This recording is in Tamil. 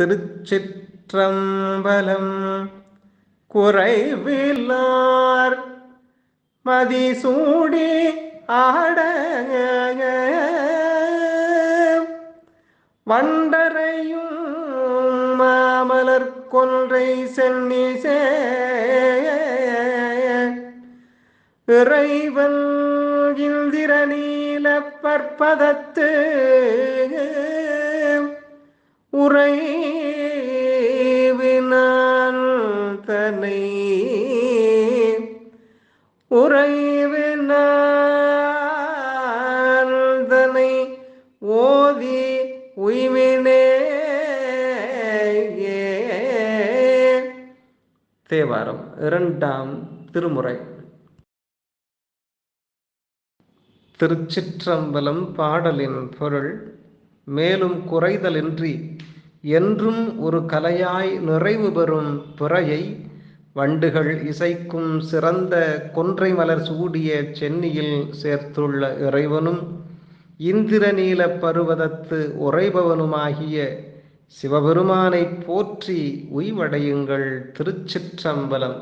திருச்சிற்றம்பலம். குறைவில்லார் மதிசூடி ஆடங்க வண்டரையும் மாமலர் கொன்றை சென்னி இறைவன் இந்திர நீல பற்பதத்து. உரை தனை உறைவினை ஓதி உய்வினே. தேவாரம் இரண்டாம் திருமுறை. திருச்சிற்றம்பலம் பாடலின் பொருள் மேலும் குறைதலின்றி என்றும் ஒரு கலையாய் நிறைவு பெறும் பிறையை வண்டுகள் இசைக்கும் சிறந்த கொன்றை மலர் சூடிய சென்னியில் சேர்த்துள்ள இறைவனும் இந்திரநீல பருவதத்து உறைபவனுமாகிய சிவபெருமானை போற்றி உய்வடையுங்கள் திருச்சிற்றம்பலம்.